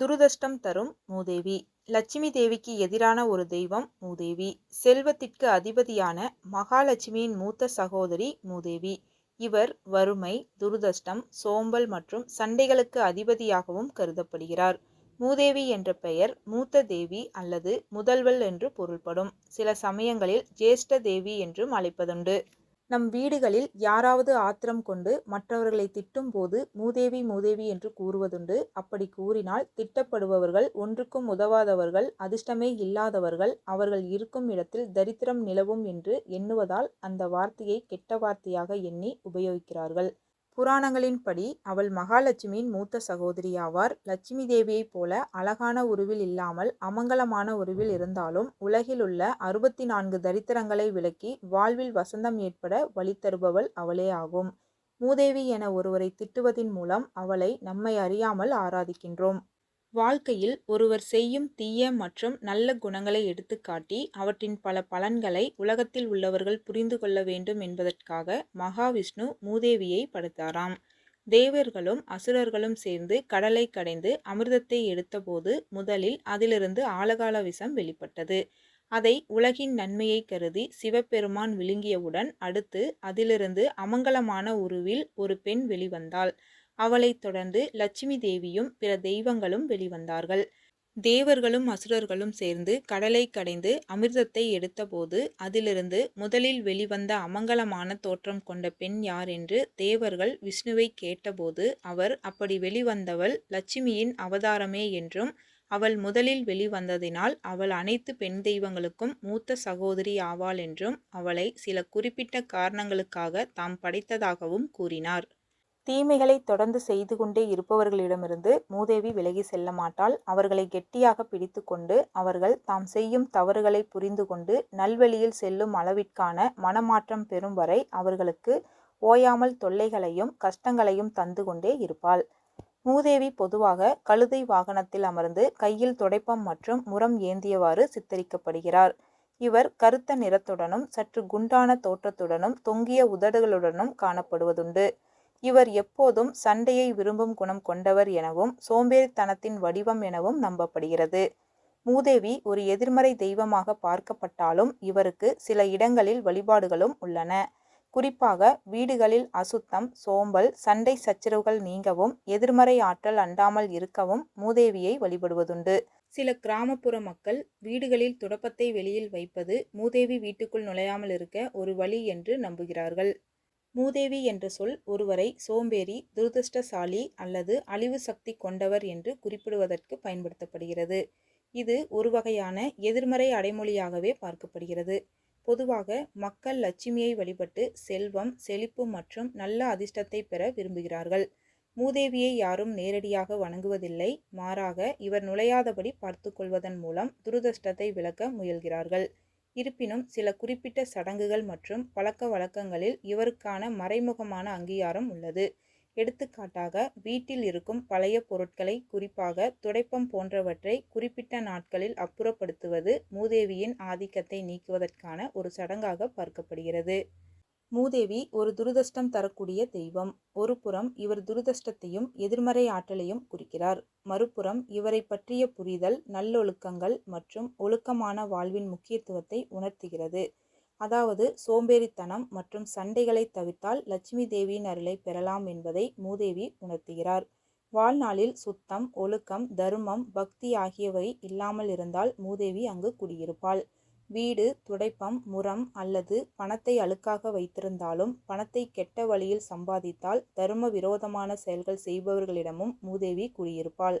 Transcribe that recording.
துருதஷ்டம் தரும் மூதேவி. லட்சுமி தேவிக்கு எதிரான ஒரு தெய்வம் மூதேவி. செல்வத்திற்கு அதிபதியான மகாலட்சுமியின் மூத்த சகோதரி மூதேவி. இவர் வறுமை துருதஷ்டம் சோம்பல் மற்றும் சண்டைகளுக்கு அதிபதியாகவும் கருதப்படுகிறார். மூதேவி என்ற பெயர் மூத்த தேவி அல்லது முதல்வள் என்று பொருள்படும். சில சமயங்களில் ஜேஷ்ட தேவி என்றும் அழைப்பதுண்டு. நம் வீடுகளில் யாராவது ஆத்திரம் கொண்டு மற்றவர்களை திட்டும் போது மூதேவி மூதேவி என்று கூறுவதுண்டு. அப்படி கூறினால் திட்டப்படுபவர்கள் ஒன்றுக்கும் உதவாதவர்கள் அதிர்ஷ்டமே இல்லாதவர்கள் அவர்கள் இருக்கும் இடத்தில் தரித்திரம் நிலவும் என்று எண்ணுவதால் அந்த வார்த்தையை கெட்ட வார்த்தையாக எண்ணி உபயோகிக்கிறார்கள். புராணங்களின்படி அவள் மகாலட்சுமியின் மூத்த சகோதரி ஆவார். லட்சுமி தேவியைப் போல அழகான உருவில் இல்லாமல் அமங்கலமான உருவில் இருந்தாலும் உலகிலுள்ள அறுபத்தி நான்கு தரித்திரங்களை விளக்கி வாழ்வில் வசந்தம் ஏற்பட வழி தருபவள் அவளே ஆகும். மூதேவி என ஒருவரை திட்டுவதின் மூலம் அவளை நம்மை அறியாமல் ஆராதிக்கின்றோம். வாழ்க்கையில் ஒருவர் செய்யும் தீய மற்றும் நல்ல குணங்களை எடுத்துக்காட்டி அவற்றின் பல பலன்களை உலகத்தில் உள்ளவர்கள் புரிந்து கொள்ள வேண்டும் என்பதற்காக மகாவிஷ்ணு மூதேவியை படுத்தாராம். தேவர்களும் அசுரர்களும் சேர்ந்து கடலை கடைந்து அமிர்தத்தை எடுத்தபோது முதலில் அதிலிருந்து ஆலகால விஷம் வெளிப்பட்டது. அதை உலகின் நன்மையை கருதி சிவபெருமான் விழுங்கியவுடன் அடுத்து அதிலிருந்து அமங்கலமான உருவில் ஒரு பெண் வெளிவந்தாள். அவளைத் தொடர்ந்து லட்சுமி தேவியும் பிற தெய்வங்களும் வெளிவந்தார்கள். தேவர்களும் அசுரர்களும் சேர்ந்து கடலை கடைந்து அமிர்தத்தை எடுத்தபோது அதிலிருந்து முதலில் வெளிவந்த அமங்கலமான தோற்றம் கொண்ட பெண் யார் என்று தேவர்கள் விஷ்ணுவை கேட்டபோது அவர் அப்படி வெளிவந்தவள் லட்சுமியின் அவதாரமே என்றும் அவள் முதலில் வெளிவந்ததினால் அவள் அனைத்து பெண் தெய்வங்களுக்கும் மூத்த சகோதரி ஆவாள் என்றும் அவளை சில குறிப்பிட்ட காரணங்களுக்காக தாம் படைத்ததாகவும் கூறினார். தீமைகளை தொடர்ந்து செய்து கொண்டே இருப்பவர்களிடமிருந்து மூதேவி விலகி செல்ல மாட்டாள். அவர்களை கெட்டியாக பிடித்து கொண்டு அவர்கள் தாம் செய்யும் தவறுகளை புரிந்து கொண்டு நல்வழியில் செல்லும் அளவிற்கான மனமாற்றம் பெறும் வரை அவர்களுக்கு ஓயாமல் தொல்லைகளையும் கஷ்டங்களையும் தந்து கொண்டே இருப்பாள். மூதேவி பொதுவாக கழுதை வாகனத்தில் அமர்ந்து கையில் துடைப்பம் மற்றும் முரம் ஏந்தியவாறு சித்தரிக்கப்படுகிறார். இவர் கருத்த நிறத்துடனும் சற்று குண்டான தோற்றத்துடனும் தொங்கிய உதடுகளுடனும் காணப்படுவதுண்டு. இவர் எப்போதும் சண்டையை விரும்பும் குணம் கொண்டவர் எனவும் சோம்பேறித்தனத்தின் வடிவம் எனவும் நம்பப்படுகிறது. மூதேவி ஒரு எதிர்மறை தெய்வமாக பார்க்கப்பட்டாலும் இவருக்கு சில இடங்களில் வழிபாடுகளும் உள்ளன. குறிப்பாக வீடுகளில் அசுத்தம் சோம்பல் சண்டை சச்சரவுகள் நீங்கவும் எதிர்மறை ஆற்றல் அண்டாமல் இருக்கவும் மூதேவியை வழிபடுவதுண்டு. சில கிராமப்புற மக்கள் வீடுகளில் துடப்பத்தை வெளியில் வைப்பது மூதேவி வீட்டுக்குள் நுழையாமல் இருக்க ஒரு வழி என்று நம்புகிறார்கள். மூதேவி என்ற சொல் ஒருவரை சோம்பேறி துரதிருஷ்டசாலி அல்லது அழிவு சக்தி கொண்டவர் என்று குறிப்பிடுவதற்கு பயன்படுத்தப்படுகிறது. இது ஒரு வகையான எதிர்மறை அடைமொழியாகவே பார்க்கப்படுகிறது. பொதுவாக மக்கள் லட்சுமியை வழிபட்டு செல்வம் செழிப்பு மற்றும் நல்ல அதிர்ஷ்டத்தை பெற விரும்புகிறார்கள். மூதேவியை யாரும் நேரடியாக வணங்குவதில்லை. மாறாக இவர் நுழையாதபடி பார்த்து கொள்வதன் மூலம் துரதிருஷ்டத்தை விளக்க முயல்கிறார்கள். இருப்பினும் சில குறிப்பிட்ட சடங்குகள் மற்றும் பழக்க வழக்கங்களில் இவருக்கான மறைமுகமான அங்கீகாரம் உள்ளது. எடுத்துக்காட்டாக வீட்டில் இருக்கும் பழைய பொருட்களை குறிப்பாக துடைப்பம் போன்றவற்றை குறிப்பிட்ட நாட்களில் அப்புறப்படுத்துவது மூதேவியின் ஆதிக்கத்தை நீக்குவதற்கான ஒரு சடங்காக பார்க்கப்படுகிறது. மூதேவி ஒரு துரதிர்ஷ்டம் தரக்கூடிய தெய்வம். ஒரு புறம் இவர் துரதிர்ஷ்டத்தையும் எதிர்மறை ஆற்றலையும் குறிக்கிறார். மறுபுறம் இவரை பற்றிய புரிதல் நல்லொழுக்கங்கள் மற்றும் ஒழுக்கமான வாழ்வின் முக்கியத்துவத்தை உணர்த்துகிறது. அதாவது சோம்பேறித்தனம் மற்றும் சண்டைகளை தவிர்த்தால் லட்சுமி தேவியின் அருளை பெறலாம் என்பதை மூதேவி உணர்த்துகிறார். வாழ்நாளில் சுத்தம் ஒழுக்கம் தர்மம் பக்தி ஆகியவை இல்லாமல் இருந்தால் மூதேவி அங்கு குடியிருப்பாள். வீடு துடைப்பம் முறம் அல்லது பணத்தை அழுக்காக வைத்திருந்தாலும் பணத்தை கெட்ட வழியில் சம்பாதித்தால் தர்ம விரோதமான செயல்கள் செய்பவர்களிடமும் மூதேவி குடியிருப்பாள்